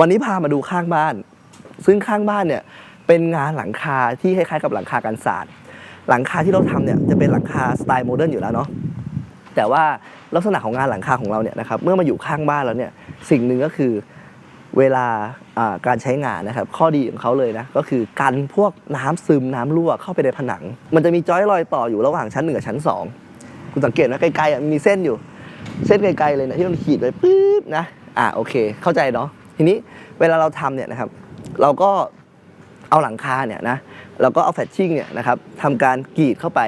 วันนี้พามาดูข้างบ้าน ซึ่งข้างบ้านเนี่ยเป็นงานหลังคาที่คล้ายๆกับหลังคากันศาสตร์ หลังคาที่เราทำเนี่ยจะเป็นหลังคาสไตล์โมเดิร์นอยู่แล้วเนาะแต่ว่าลักษณะของงานหลังคาของเราเนี่ยนะครับเมื่อมาอยู่ข้างบ้านแล้วเนี่ยสิ่งหนึ่งก็คือเวลาการใช้งานนะครับข้อดีของเขาเลยนะก็คือกันพวกน้ำซึมน้ำรั่วเข้าไปในผนัง มันจะมีจอยรอยต่ออยู่ระหว่างชั้นหนึ่งกับชั้นสองคุณสังเกตนะไกลๆมีเส้นอยู่ เส้นไกลๆเลยนะที่มันขีดไว้ปุ๊บนะอ่าโอเค เข้าใจเนาะ ทีนี้เวลาเราทำเนี่ยนะครับ เราก็เอาหลังคาเนี่ยนะเราก็เอาแฟชชิ่งเนี่ยนะครับทำการกรีดเข้าไป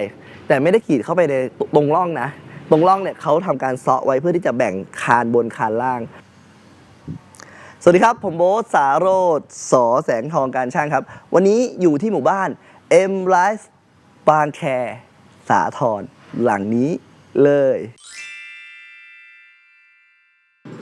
แต่ไม่ได้กรีดเข้าไปในตรงร่องนะ ตรงร่องเนี่ยเขาทำการเซาะไว้เพื่อที่จะแบ่งคานบนคานล่าง สวัสดีครับ ผมโบ๊ทสาโรธสอแสงทองการช่างครับ วันนี้อยู่ที่หมู่บ้าน M Life บางแค สาทรหลังนี้เลย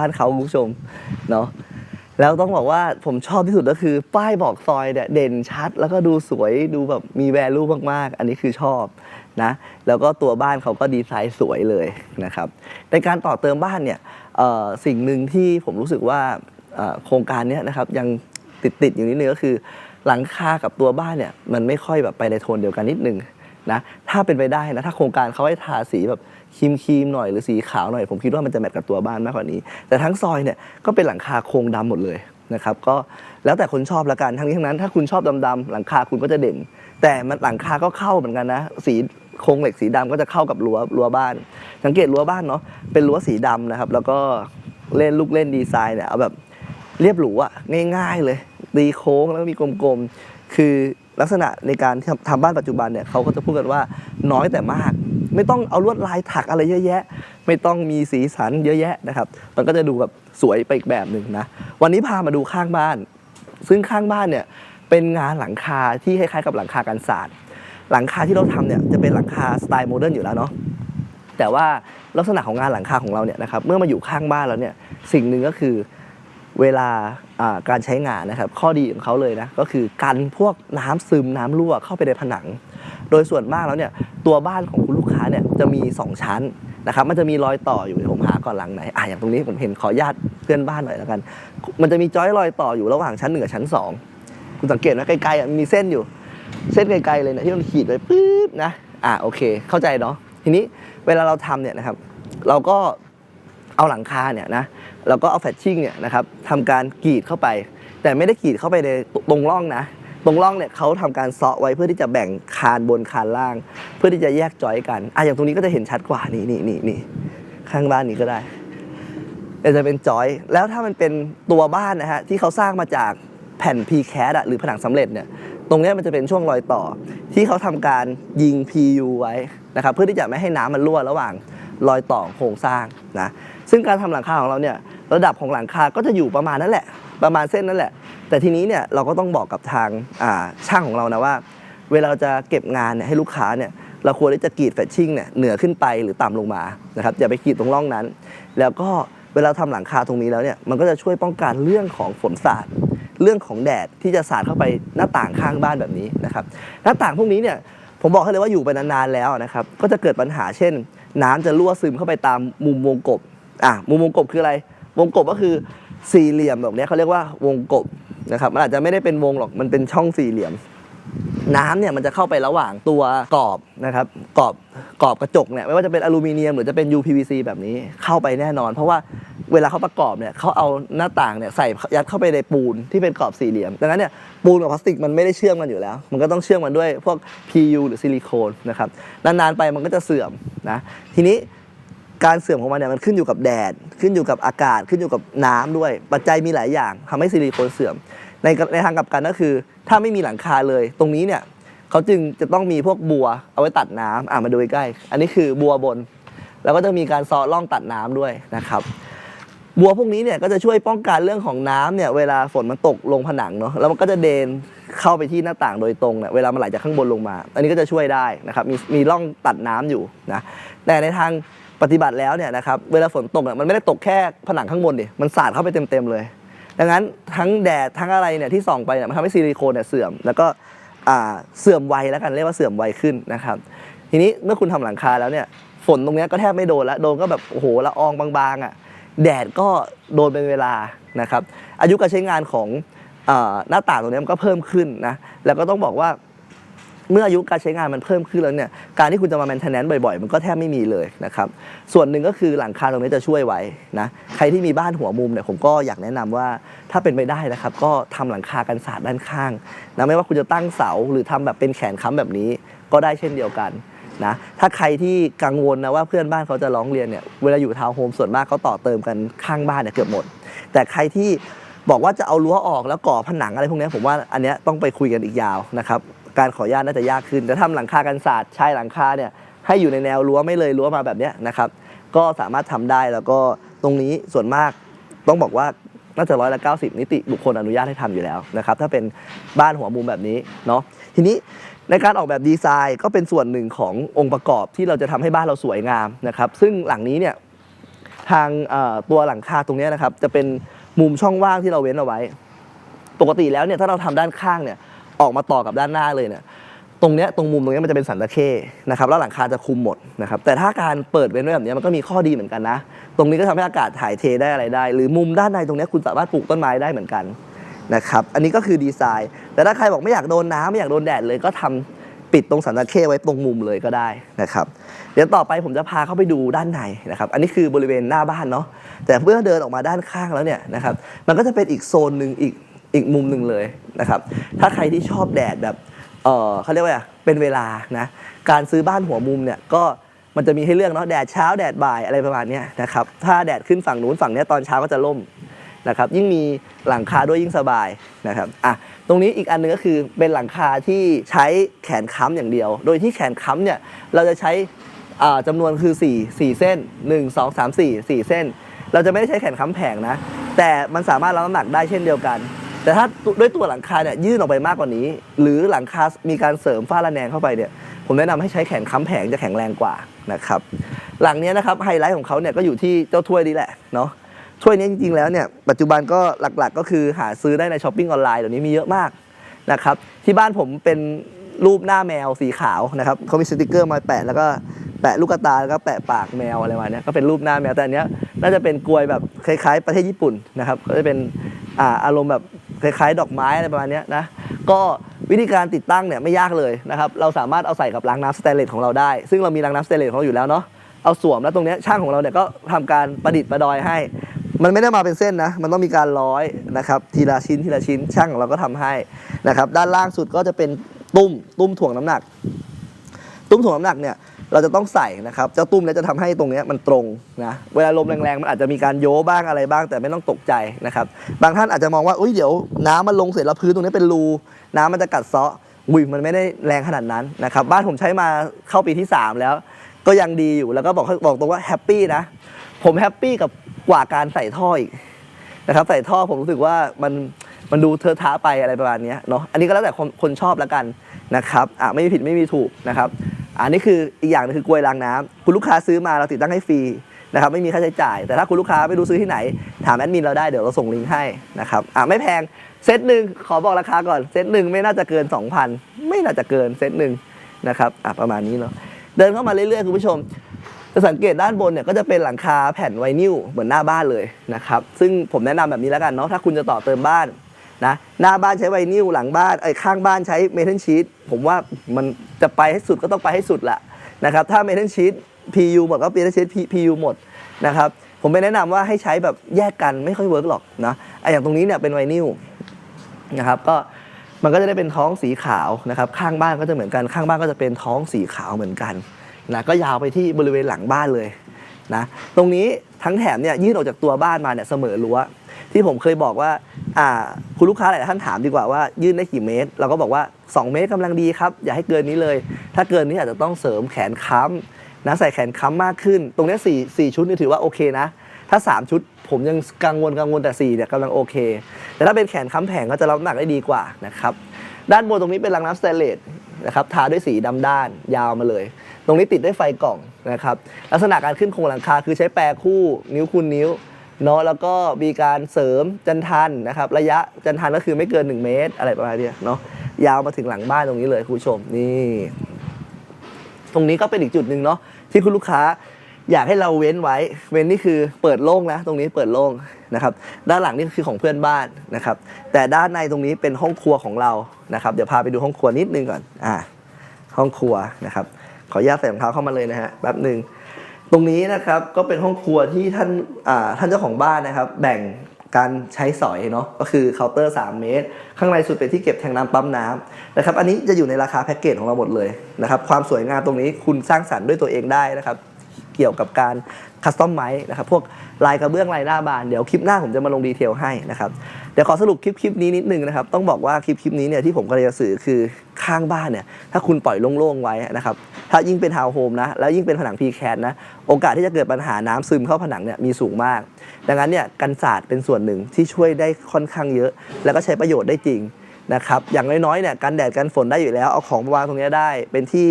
านานเขาคุณผู้ชมเนาะแล้วต้องบอกว่าผมชอบที่สุดก็คือ ป้ายบอกซอยเนี่ยเด่นชัด แล้วก็ดูสวยดูแบบมีแวลูมากๆ อันนี้คือชอบนะแล้วก็ตัวบ้านเขาก็ดีไซน์สวยเลยนะครับในการต่อเติมบ้านเนี่ยสิ่งหนึ่งที่ผมรู้สึกว่าโครงการนี้นะครับยังติดติดอยู่นิดนึงก็คือ หลังคากับตัวบ้านเนี่ยมันไม่ค่อยแบบไปในโทนเดียวกันนิดนึง นะถ้าเป็นไปได้นะถ้าโครงการเขาให้ทาสีแบบครีมครีมๆหน่อยหรือสีขาวหน่อย ผมคิดว่ามันจะแมทกับตัวบ้านมากกว่านี้ แต่ทั้งซอยเนี่ยก็เป็นหลังคาโครงดำหมดเลยนะครับก็แล้วแต่คนชอบละกันทั้งนี้ทั้งนั้น ถ้าคุณชอบดำๆหลังคาคุณก็จะเด่น แต่มันหลังคาก็เข้าเหมือนกันนะ สีโครงเหล็กสีดำก็จะเข้ากับรั้วรั้วบ้าน สังเกตรั้วบ้านเนาะเป็นรั้วสีดำนะครับ แล้วก็เล่นลูกเล่นดีไซน์เนี่ยเอาแบบเรียบหรูอะง่าย ๆ เลยตีโค้งแล้วก็มีกลมๆคือ ลักษณะในการทำทำบ้านปัจจุบันเนี่ยเขาก็จะพูดกันว่าน้อยแต่มาก ไม่ต้องเอาลวดลายถักอะไรเยอะแยะ ไม่ต้องมีสีสันเยอะแยะนะครับ มันก็จะดูแบบสวยไปอีกแบบหนึ่งนะวันนี้พามาดูข้างบ้าน ซึ่งข้างบ้านเนี่ยเป็นงานหลังคาที่คล้ายๆกับหลังคากันศาสตร์หลังคาที่เราทำเนี่ยจะเป็นหลังคาสไตล์โมเดิร์นอยู่แล้วเนาะแต่ว่าลักษณะของงานหลังคาของเราเนี่ยนะครับเมื่อมาอยู่ข้างบ้านแล้วเนี่ยสิ่งหนึ่งก็คือเวลา การใช้งานนะครับ ข้อดีของเขาเลยนะก็คือกันพวกน้ำซึมน้ำรั่วเข้าไปในผนัง โดยส่วนมากแล้วเนี่ยตัวบ้านของคุณลูกค้าเนี่ยจะมี 2 ชั้นนะครับมันจะมีรอยต่ออยู่เดี๋ยวผมหาก่อนหลังไหนอะอย่างตรงนี้ผมเห็นขอญาตเพื่อนบ้านหน่อยแล้วกัน มันจะมีจอยรอยต่ออยู่ระหว่างชั้นหนึ่งกับชั้นสองคุณสังเกตนะไกลๆมีเส้นอยู่ เส้นไกลๆเลยนะที่มันขีดไว้ปุ๊บนะอะโอเค เข้าใจเนาะทีนี้เวลาเราทำเนี่ยนะครับ เราก็เอาหลังคาเนี่ยนะ เราก็เอาแฟชชิ่งเนี่ยนะครับทำการกรีดเข้าไป แต่ไม่ได้กรีดเข้าไปในตรงร่องนะ ตรงร่องเนี่ยเขาทำการเซาะไว้เพื่อที่จะแบ่งคานบนคานล่าง เพื่อที่จะแยกจอยกันอะอย่างตรงนี้ก็จะเห็นชัดกว่านี่นี่นี่นี่ข้างบ้านนี้ก็ได้จะเป็นจอย แล้วถ้ามันเป็นตัวบ้านนะฮะที่เขาสร้างมาจากแผ่น p c a d อะหรือผนังสำเร็จเนี่ยตรงเนี้ยมันจะเป็นช่วงรอยต่อ ที่เขาทำการยิง PU ไว้นะครับเพื่อที่จะไม่ให้น้ำมันรั่วระหว่างรอยต่อโครงสร้างนะซึ่งการทำหลังคาของเราเนี่ยระดับของหลังคาก็จะอยู่ประมาณนั้นแหละ ประมาณเส้นนั่นแหละ แต่ทีนี้เนี่ยเราก็ต้องบอกกับทางช่างของเรานะว่า เวลาเราจะเก็บงานเนี่ยให้ลูกค้าเนี่ยเราควรที่จะกรีดแฟชชิ่งเนี่ยเหนือขึ้นไปหรือต่ำลงมานะครับอย่าไปกรีดตรงร่องนั้น แล้วก็เวลาทำหลังคาตรงนี้แล้วเนี่ยมันก็จะช่วยป้องกันเรื่องของฝนสาดเรื่องของแดดที่จะสาดเข้าไปหน้าต่างข้างบ้านแบบนี้นะครับหน้าต่างพวกนี้เนี่ยผมบอกให้เลยว่าอยู่ไปนานๆแล้วนะครับก็จะเกิดปัญหาเช่น น้ำจะรั่วซึมเข้าไปตามมุมวงกบ อะมุมวงกบคืออะไร วงกบก็คือสี่เหลี่ยมแบบนี้เขาเรียกว่าวงกบนะครับมันอาจจะไม่ได้เป็นวงหรอกมันเป็นช่องสี่เหลี่ยม น้ำเนี่ยมันจะเข้าไประหว่างตัวกรอบนะครับกรอบกรอบกระจกเนี่ยไม่ว่าจะเป็นอลูมิเนียมหรือจะเป็น UPVC แบบนี้เข้าไปแน่นอน เพราะว่าเวลาเขาประกอบเนี่ยเขาเอาหน้าต่างเนี่ยใส่ยัดเข้าไปในปูนที่เป็นกรอบสี่เหลี่ยม ดังนั้นเนี่ยปูนกับพลาสติกมันไม่ได้เชื่อมกันอยู่แล้ว มันก็ต้องเชื่อมกันด้วยพวก PU หรือซิลิโคนนะครับนานๆไปมันก็จะเสื่อมนะทีนี้ การเสื่อมของมันเนี่ยมันขึ้นอยู่กับแดด ขึ้นอยู่กับอากาศ ขึ้นอยู่กับน้ำด้วย ปัจจัยมีหลายอย่างทำให้ซิลิโคนเสื่อม ในในทางกลับกันก็คือ ถ้าไม่มีหลังคาเลย ตรงนี้เนี่ยเขาจึงจะต้องมีพวกบัวเอาไว้ตัดน้ำอะมาดูใกล้ อันนี้คือบัวบน แล้วก็จะมีการซอล่องตัดน้ำด้วยนะครับบัวพวกนี้เนี่ยก็จะช่วยป้องกันเรื่องของน้ำเนี่ยเวลาฝนมันตกลงผนังเนาะแล้วมันก็จะเดนเข้าไปที่หน้าต่างโดยตรงเนี่ยเวลามันไหลจากข้างบนลงมา อันนี้ก็จะช่วยได้นะครับมีมีร่องตัดน้ำอยู่นะแต่ในทาง ปฏิบัติแล้วเนี่ยนะครับเวลาฝนตกเนี่ยมันไม่ได้ตกแค่ผนังข้างบนดิมันสาดเข้าไปเต็มๆเลย ดังนั้นทั้งแดดทั้งอะไรเนี่ยที่ส่องไปเนี่ยมันทำให้ซิลิโคนเนี่ยเสื่อม แล้วก็เสื่อมไวแล้วกันเรียกว่าเสื่อมไวขึ้นนะครับ ทีนี้เมื่อคุณทำหลังคาแล้วเนี่ยฝนตรงเนี้ยก็แทบไม่โดนล้วโดนก็แบบโอ้โหละอองบางๆอะแดดก็โดนเป็นเวลานะครับอายุการใช้งานของอหน้าต่างตรงนี้มันก็เพิ่มขึ้นนะแล้วก็ต้องบอกว่า เมื่ออายุการใช้งานมันเพิ่มขึ้นแล้วเนี่ยการที่คุณจะมาแมนเทนแนนซ์บ่อยๆ มันก็แทบไม่มีเลยนะครับส่วนหนึ่งก็คือหลังคาตรงนี้จะช่วยไว้นะใครที่มีบ้านหัวมุมเนี่ยผมก็อยากแนะนำว่าถ้าเป็นไปได้นะครับก็ทำหลังคากันศาสตร์ด้านข้างนะไม่ว่าคุณจะตั้งเสาหรือทำแบบเป็นแขนค้ำแบบนี้ก็ได้เช่นเดียวกันนะถ้าใครที่กังวลนะว่าเพื่อนบ้านเขาจะร้องเรียนเนี่ยเวลาอยู่ทาวน์โฮมส่วนมากเขาต่อเติมกันข้างบ้านเนี่ยเกือบหมด แต่ใครที่บอกว่าจะเอารั้วออกแล้วก่อผนังอะไรพวกนี้ผมว่าอันเนี้ยต้องไปคุยกันอีกยาวนะครับ การขออนุญาตน่าจะยากขึ้น แต่ทำหลังคากันศาสตร์ชายหลังคาเนี่ยให้อยู่ในแนวรั้วไม่เลยรั้วมาแบบนี้นะครับ ก็สามารถทำได้แล้วก็ตรงนี้ส่วนมากต้องบอกว่าน่าจะร้อยละ90 นิติบุคคลอนุญาตให้ทำอยู่แล้วนะครับ ถ้าเป็นบ้านหัวมุมแบบนี้เนาะทีนี้ในการออกแบบดีไซน์ก็เป็นส่วนหนึ่งขององค์ประกอบที่เราจะทำให้บ้านเราสวยงามนะครับ ซึ่งหลังนี้เนี่ยทางตัวหลังคาตรงนี้นะครับ จะเป็นมุมช่องว่างที่เราเว้นเอาไว้ ปกติแล้วเนี่ยถ้าเราทำด้านข้างเนี่ย ออกมาต่อกับด้านหน้าเลยเนี่ยตรงเนี้ยตรงมุมตรงเนี้ยมันจะเป็นสันตะเข้นะครับแล้วหลังคาจะคุมหมดนะครับแต่ถ้าการเปิดเว้นไว้แบบเนี้ยมันก็มีข้อดีเหมือนกันนะ ตรงนี้ก็ทำให้อากาศถ่ายเทได้อะไรได้ หรือมุมด้านในตรงเนี้ยคุณสามารถปลูกต้นไม้ได้เหมือนกันนะครับอันนี้ก็คือดีไซน์ แต่ถ้าใครบอกไม่อยากโดนน้ำไม่อยากโดนแดดเลยก็ทำปิดตรงสันตะเข้ไว้ตรงมุมเลยก็ได้นะครับ เดี๋ยวต่อไปผมจะพาเข้าไปดูด้านในนะครับ อันนี้คือบริเวณหน้าบ้านเนาะแต่เมื่อเดินออกมาด้านข้างแล้วเนี่ยนะครับ มันก็จะเป็นอีกโซนหนึ่งอีก อีกมุมหนึ่งเลยนะครับ ถ้าใครที่ชอบแดดแบบเออเขาเรียกว่าอะไรเป็นเวลานะการซื้อบ้านหัวมุมเนี่ยก็มันจะมีให้เลือกเนาะแดดเช้าแดดบ่ายอะไรประมาณนี้นะครับถ้าแดดขึ้นฝั่งนู้นฝั่งนี้ตอนเช้าก็จะล่มนะครับยิ่งมีหลังคาด้วยยิ่งสบายนะครับอะตรงนี้อีกอันหนึงก็คือเป็นหลังคาที่ใช้แขนค้ำอย่างเดียว โดยที่แขนค้ำเนี่ยเราจะใช้จำานวนคือ 4 4 เส้น 1 2 3 4 4 เส้น เราจะไม่ได้ใช้แขนค้ำแผงนะแต่มันสามารถรับน้ำหนักได้เช่นเดียวกัน แต่ถ้าด้วยตัวหลังคาเนี่ยยื่นออกไปมากกว่านี้ หรือหลังคา มีการเสริมฝ้าระแนงเข้าไปเนี่ยผมแนะนำให้ใช้แขนค้ำแผงจะแข็งแรงกว่านะครับหลังเนี้ยนะครับไฮไลท์ของเขาเนี่ยก็อยู่ที่เจ้าถ้วยนี้แหละเนาะถ้วยนี้จริงๆแล้วเนี่ยปัจจุบันก็หลักๆ ก็คือหาซื้อได้ในช้อปปิ้งออนไลน์เดี๋ยวนี้มีเยอะมากนะครับที่บ้านผมเป็นรูปหน้าแมวสีขาวนะครับเขามีสติกเกอร์มาแปะแล้วก็แปะลูกตาแล้วก็แปะปากแมวอะไรมาเนี้ยก็เป็นรูปหน้าแมวแต่อันเนี้ยน่าจะเป็นกลวยแบบคล้ายๆ ประเทศญี่ปุ่นนะครับก็จะเป็น อ่าอารมณ์แบบคล้ายๆ ดอกไม้อะไรประมาณนี้นะก็วิธีการติดตั้งเนี่ยไม่ยากเลยนะครับเราสามารถเอาใส่กับรางน้ำสแตนเลสของเราได้ ซึ่งเรามีรางน้ำสแตนเลสของเราอยู่แล้วเนาะเอาสวมแล้วตรงเนี้ยช่างของเราเนี่ยก็ทำการประดิษฐ์ประดอยให้ มันไม่ได้มาเป็นเส้นนะ มันต้องมีการร้อยนะครับทีละชิ้นทีละชิ้นช่างของเราก็ทำให้นะครับด้านล่างสุดก็จะเป็นตุ้มตุ้มถ่วงน้ำหนัก ตุ้มถ่วงน้ำหนักเนี่ย เราจะต้องใส่นะครับ เจ้าตุ้มเนี่ยจะทำให้ตรงเนี้ยมันตรงนะ เวลาลมแรงๆ มันอาจจะมีการโยบ้างอะไรบ้างแต่ไม่ต้องตกใจนะครับ บางท่านอาจจะมองว่าอุ้ยเดี๋ยวน้ำมันลงเสร็จแล้วพื้นตรงนี้เป็นรู น้ำมันจะกัดเซาะอุ้ยมันไม่ได้แรงขนาดนั้นนะครับ บ้านผมใช้มาเข้าปีที่ 3 แล้ว ก็ยังดีอยู่แล้วก็บอกบอกตรงว่าแฮปปี้นะ ผมแฮปปี้กับกว่าการใส่ท่ออีกนะครับ ใส่ท่อผมรู้สึกว่ามันมันดูเทอะทะไปอะไรประมาณเนี้ยเนาะอันนี้ก็แล้วแต่คนคนชอบแล้วกันนะครับอะไม่มีผิดไม่มีถูกนะครับ อันนี้คืออีกอย่างหนึงคือกลวยรางน้ำคุณลูกค้าซื้อมาเราติดตั้งให้ฟรีนะครับไม่มีค่าใช้จ่าย แต่ถ้าคุณลูกค้าไม่รู้ซื้อที่ไหน ถามแอดมินเราได้เดี๋ยวเราส่งลิงก์ให้นะครับอะไม่แพงเซตหนึ่งขอบอกราคาก่อนเซตหนึ่งไม่น่าจะเกิน 2,000 ไม่น่าจะเกินเซตหนึ่งนะครับอะประมาณนี้เนาะเดินเข้ามาเรื่อยๆคุณผู้ชมจะสังเกตด้านบนเนี่ยก็จะเป็นหลังคาแผ่นไวนิลเหมือนหน้าบ้านเลยนะครับซึ่งผมแนะนำแบบนี้แล้วกันเนาะถ้าคุณจะต่อเติมบ้าน นะหน้าบ้านใช้ไวนิลหลังบ้านไอ้ข้างบ้านใช้เมทัลชีตผมว่ามันจะไปให้สุดก็ต้องไปให้สุดละนะครับถ้าเมทัลชีต PU หมดก็เมทัลชีต PU หมดนะครับผมไม่แนะนำว่าให้ใช้แบบแยกกันไม่ค่อยเวิร์กหรอกนะไอ้อย่างตรงนี้เนี่ยเป็นไวนิลนะครับก็มันก็จะได้เป็นท้องสีขาวนะครับข้างบ้านก็จะเหมือนกันข้างบ้านก็จะเป็นท้องสีขาวเหมือนกันนะก็ยาวไปที่บริเวณหลังบ้านเลยนะตรงนี้ทั้งแถบเนี่ยยื่นออกจากตัวบ้านมาเนี่ยเสมอรั้ว ที่ผมเคยบอกว่าอ่าคุณลูกค้าหลายท่านถามดีกว่าว่ายื่นได้กี่เมตร เราก็บอกว่า 2 เมตรกำลังดีครับ อย่าให้เกินนี้เลย ถ้าเกินนี้อาจจะต้องเสริมแขนค้ำนะใส่แขนค้ำมากขึ้น ตรงนี้สี่สี่ชุดนี่ถือว่าโอเคนะ ถ้า 3 ชุดผมยังกังวลกังวลแต่4เนี่ยกำลังโอเค แต่ถ้าเป็นแขนค้ำแผงก็จะรับน้ำหนักได้ดีกว่านะครับด้านบนตรงนี้เป็นรางน้ำสเตนเลสนะครับทาด้วยสีดำด้านยาวมาเลย ตรงนี้ติดด้วยไฟกล่องนะครับลักษณะการขึ้นโครงหลังคาคือใช้แปรคู่นิ้วคูณนิ้ว เนาะแล้วก็มีการเสริมจันทันนะครับ ระยะจันทันก็คือไม่เกิน 1 เมตร อะไรประมาณนี้เนาะยาวมาถึงหลังบ้านตรงนี้เลยคุณผู้ชมนี่ตรงนี้ก็เป็นอีกจุดหนึ่งเนาะที่คุณลูกค้าอยากให้เราเว้นไว้ เว้นนี่คือเปิดโล่งนะ ตรงนี้เปิดโล่งนะครับด้านหลังนี่คือของเพื่อนบ้านนะครับ แต่ด้านในตรงนี้เป็นห้องครัวของเรานะครับเดี๋ยวพาไปดูห้องครัวนิดนึงก่อนอ่าห้องครัวนะครับ ขออนุญาตใส่รองเท้าเข้ามาเลยนะฮะแป๊บหนึ่ง ตรงนี้นะครับก็เป็นห้องครัวที่ท่านท่านเจ้าของบ้านนะครับ แบ่งการใช้สอยเนาะก็คือเคาน์เตอร์ 3 เมตร ข้างในสุดเป็นที่เก็บแทงน้ำปั๊มน้ำนะครับ อันนี้จะอยู่ในราคาแพ็กเกจของเราหมดเลยนะครับ ความสวยงามตรงนี้คุณสร้างสรรค์ด้วยตัวเองได้นะครับ เกี่ยวกับการคัสตอมไมซ์นะครับ พวกลายกระเบื้องลายหน้าบาน เดี๋ยวคลิปหน้าผมจะมาลงดีเทลให้นะครับ เดี๋ยวขอสรุปคลิปคลิปนี้นิดนึงนะครับ ต้องบอกว่าคลิปคลิปนี้เนี่ยที่ผมกำลังจะสื่อคือข้างบ้านเนี่ย ถ้าคุณปล่อยโล่งๆไว้นะครับ ถ้ายิ่งเป็นทาวน์โฮมนะ แล้วยิ่งเป็นผนังพีแคนนะ โอกาสที่จะเกิดปัญหาน้ำซึมเข้าผนังเนี่ยมีสูงมาก ดังนั้นเนี่ยกันศาสตร์เป็นส่วนหนึ่งที่ช่วยได้ค่อนข้างเยอะ แล้วก็ใช้ประโยชน์ได้จริงนะครับ อย่างน้อยๆเนี่ยกันแดดกันฝนได้อยู่แล้ว เอาของมาวางตรงนี้ได้ เป็นที่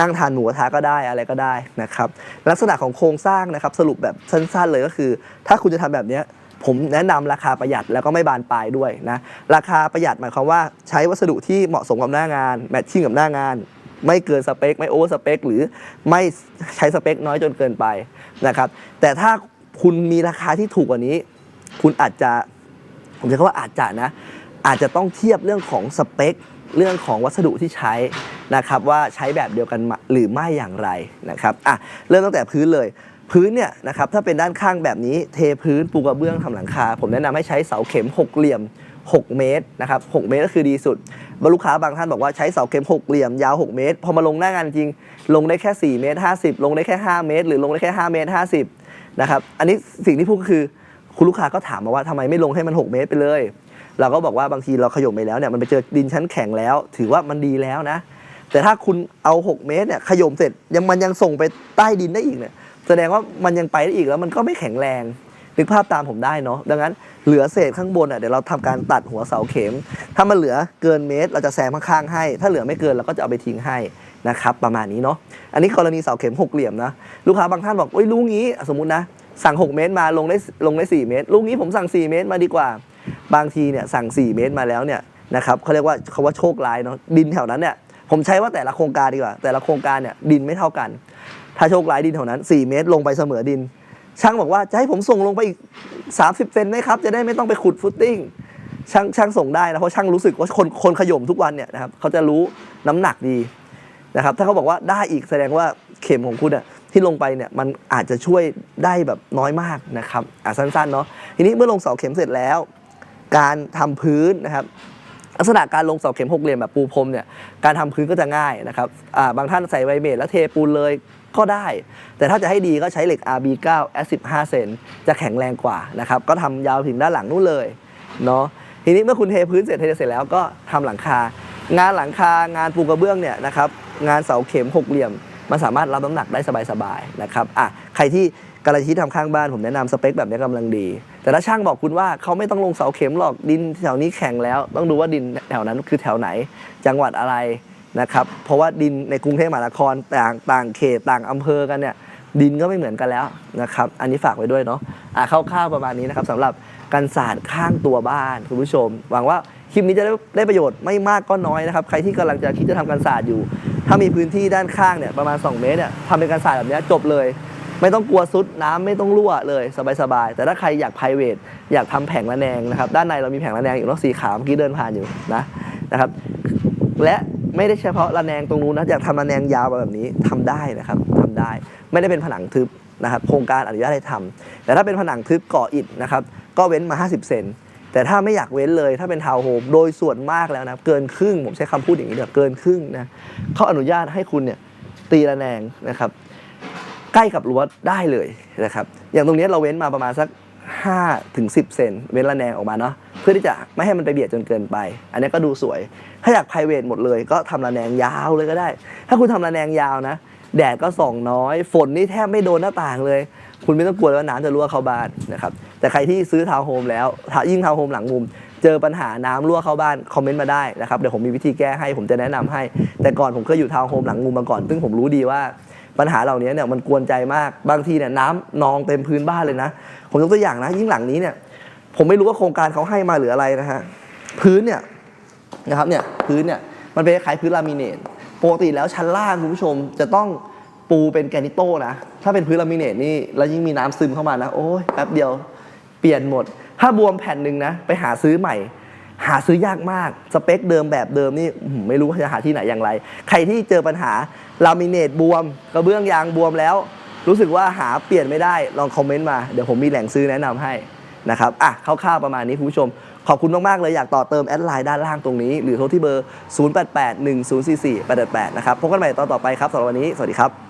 นั่งทานหมูกระทะก็ได้อะไรก็ได้นะครับ ลักษณะของโครงสร้างนะครับสรุปแบบสั้นๆเลยก็คือ ถ้าคุณจะทำแบบนี้ ผมแนะนำราคาประหยัดแล้วก็ไม่บานปลายด้วยนะราคาประหยัดหมายความว่าใช้วัสดุที่เหมาะสมกับหน้างานแมทชิ่งกับหน้างาน ไม่เกินสเปค ไม่โอเวอร์สเปค หรือไม่ใช้สเปค น้อยจนเกินไปนะครับแต่ถ้าคุณมีราคาที่ถูกกว่านี้ คุณอาจจะผมจะคำว่าอาจจะนะ อาจจะต้องเทียบเรื่องของสเปค เรื่องของวัสดุที่ใช้นะครับว่าใช้แบบเดียวกันหรือไม่อย่างไรนะครับอะเริ่มตั้งแต่พื้นเลย พื้นเนี่ยนะครับถ้าเป็นด้านข้างแบบนี้เทพื้นปูกระเบื้องทำหลังคา ผมแนะนำให้ใช้เสาเข็มหกเหลี่ยม 6 เมตรนะครับ6เมตรก็คือดีสุดบรรลูกค้าบางท่านบอกว่าใช้เสาเข็มหกเหลี่ยมยาว 6 เมตร พอมาลงหน้างานจริง ลงได้แค่ 4 เมตร 50 ลงได้แค่ 5 เมตร หรือลงได้แค่ 5 เมตร 50นะครับอันนี้สิ่งที่พูดก็คือคุณลูกค้าก็ถามมาว่าทำไมไม่ลงให้มัน 6 เมตรไปเลย เราก็บอกว่าบางทีเราขยมไปแล้วเนี่ยมันไปเจอดินชั้นแข็งแล้ว ถือว่ามันดีแล้วนะ แต่ถ้าคุณเอา 6 เมตรเนี่ยขยมเสร็จยังมันยังส่งไปใต้ดินได้อีกเนี่ย แสดงว่ามันยังไปได้อีกแล้วมันก็ไม่แข็งแรงนึกภาพตามผมได้เนาะดังนั้นเหลือเศษข้างบนอะเดี๋ยวเราทำการตัดหัวเสาเข็ม ถ้ามันเหลือเกินเมตร เราจะแซมข้างๆให้ ถ้าเหลือไม่เกินเราก็จะเอาไปทิ้งให้นะครับประมาณนี้เนาะอันนี้กรณีเสาเข็มหกเหลี่ยมนะลูกค้าบางท่านบอกโอ้ยรู้งี้สมมตินะสั่ง 6 เมตรมาลงได้ลงได้ 4 เมตร ลูกนี้ผมสั่ง 4 เมตรมาดีกว่า บางทีเนี่ยสั่ง 4 เมตรมาแล้วเนี่ยนะครับเขาเรียกว่าเขาว่าโชคร้ายเนาะดินแถวนั้นเนี่ยผมใช้ว่าแต่ละโครงการดีกว่า แต่ละโครงการเนี่ยดินไม่เท่ากัน ถ้าโชคร้ายดินแถวนั้น 4 เมตรลงไปเสมอดิน ช่างบอกว่าจะให้ผมส่งลงไปอีก 30 เซนไหมครับ จะได้ไม่ต้องไปขุดฟุตติ้งช่างช่างส่งได้นะเพราะช่างรู้สึกว่าคนคนขย่มทุกวันเนี่ยนะครับเขาจะรู้น้ำหนักดีนะครับถ้าเขาบอกว่าได้อีกแสดงว่าเข็มของคุณอะที่ลงไปเนี่ยมันอาจจะช่วยได้แบบน้อยมากนะครับอะสั้นๆเนาะทีนี้เมื่อลงเสาเข็มเสร็จแล้ว การทำพื้นนะครับลักษณะการลงเสาเข็มหกเหลี่ยมแบบปูพรมเนี่ยการทำพื้นก็จะง่ายนะครับอ่าบางท่านใส่ไวเมทแล้วเทปูนเลย ก็ได้ แต่ถ้าจะให้ดีก็ใช้เหล็ก RB9 S 15 เซนจะแข็งแรงกว่านะครับก็ทำยาวถึงด้านหลังนู่นเลยเนาะทีนี้เมื่อคุณเทพื้นเสร็จเทเสร็จแล้วก็ทำหลังคา งานหลังคางานปูกระเบื้องเนี่ยนะครับงานเสาเข็มหกเหลี่ยมมันสามารถรับน้ำหนักได้สบายๆนะครับอะใครที่กำลังคิดทำข้างบ้านผมแนะนำสเปคแบบนี้กำลังดี แต่ถ้าช่างบอกคุณว่าเขาไม่ต้องลงเสาเข็มหรอกดินแถวนี้แข็งแล้ว ต้องดูว่าดินแถวนั้นคือแถวไหน จังหวัดอะไร นะครับเพราะว่าดินในกรุงเทพมหานครต่างต่างเขตต่างอำเภอกันเนี่ยดินก็ไม่เหมือนกันแล้วนะครับ อันนี้ฝากไว้ด้วยเนาะอะคร่าวๆประมาณนี้นะครับสำหรับการสาดข้างตัวบ้านคุณผู้ชม หวังว่าคลิปนี้จะได้ได้ประโยชน์ไม่มากก็น้อยนะครับใครที่กำลังจะคิดจะทำการสาดอยู่ ถ้ามีพื้นที่ด้านข้างเนี่ยประมาณ 2 เมตรเนี่ยทำเป็นการสาดแบบนี้จบเลย ไม่ต้องกลัวซุดน้ำไม่ต้องรั่วเลยสบายๆแต่ถ้าใครอยาก p r i v a t อยากทำแผงระแนงนะครับด้านในเรามีแผงระแนงอยู่นอะสีขาวเมื่อกี้เดินผ่านอยู่นะนะครับและ ไม่ได้เฉพาะระแนงตรงนู้นนะอยากทำระแนงยาวแบบนี้ทำได้นะครับทำได้ไม่ได้เป็นผนังทึบนะครับโครงการอนุญาตให้ทำแต่ถ้าเป็นผนังทึบก่ออิฐนะครับก็เว้นมา 50 เซนแต่ถ้าไม่อยากเว้นเลยถ้าเป็นทาวน์โฮมโดยส่วนมากแล้วนะเกินครึ่ง ผมใช้คำพูดอย่างนี้เดี๋ยวเกินครึ่งนะเขาอนุญาตให้คุณเนี่ยตีระแนงนะครับ ใกล้กับรั้วได้เลยนะครับ อย่างตรงนี้เราเว้นมาประมาณสัก5ถึง10 เซนเว้นระแนงออกมาเนาะ พื่อที่จะไม่ให้มันไปเบียดจนเกินไป อันนี้ก็ดูสวย ถ้าอยาก p r i v a t หมดเลยก็ทำระแนงยาวเลยก็ได้ ถ้าคุณทำระแนงยาวนะ แดดก็ส่องน้อย ฝนนี่แทบไม่โดนหน้าต่างเลย คุณไม่ต้องกลัวว่าน้ำจะรั่วเข้าบ้านนะครับ แต่ใครที่ซื้อทาวน์โฮมแล้วยิ่งทาวน์โฮมหลังมุมเจอปัญหาน้ำรั่วเข้าบ้าน คอมเมนต์มาได้นะครับ เดี๋ยวผมมีวิธีแก้ให้ผมจะแนะนำให้ แต่ก่อนผมเคยอยู่ทาวน์โฮมหลังมุมมาก่อน ซึ่งผมรู้ดีว่าปัญหาเหล่านี้เนี่ยมันกวนใจมากบางทีเนี่ยน้ำนองเต็มพื้นบ้านเลยนะ ผมยกตัวอย่างนะ ยิ่งหลังนี้เนี่ย ผมไม่รู้ว่าโครงการเขาให้มาหรืออะไรนะฮะพื้นเนี่ยนะครับเนี่ยพื้นเนี่ยมันเป็นคล้ายพื้นลามิเนตปกติแล้วชั้นล่างคุณผู้ชมจะต้องปูเป็นแกนิโต้นะถ้าเป็นพื้นลามิเนตนี่แล้วยิ่งมีน้ำซึมเข้ามานะโอ้ยแป๊บเดียวเปลี่ยนหมด ถ้าบวมแผ่นหนึ่งนะไปหาซื้อใหม่ หาซื้อยากมากสเปคเดิมแบบเดิมนี่ไม่รู้ว่าจะหาที่ไหนอย่างไร ใครที่เจอปัญหาลามิเนตบวม กระเบื้องยางบวมแล้ว รู้สึกว่าหาเปลี่ยนไม่ได้ลองคอมเมนต์มาเดี๋ยวผมมีแหล่งซื้อแนะนำให้ นะครับอะคร่าวๆประมาณนี้คุณผู้ชม ขอบคุณมากๆเลยอยากต่อเติมแอดไลน์ด้านล่างตรงนี้ หรือโทรที่เบอร์ 0881044888 นะครับพบกันใหม่ตอนต่อไปครับสำหรับวันนี้สวัสดีครับ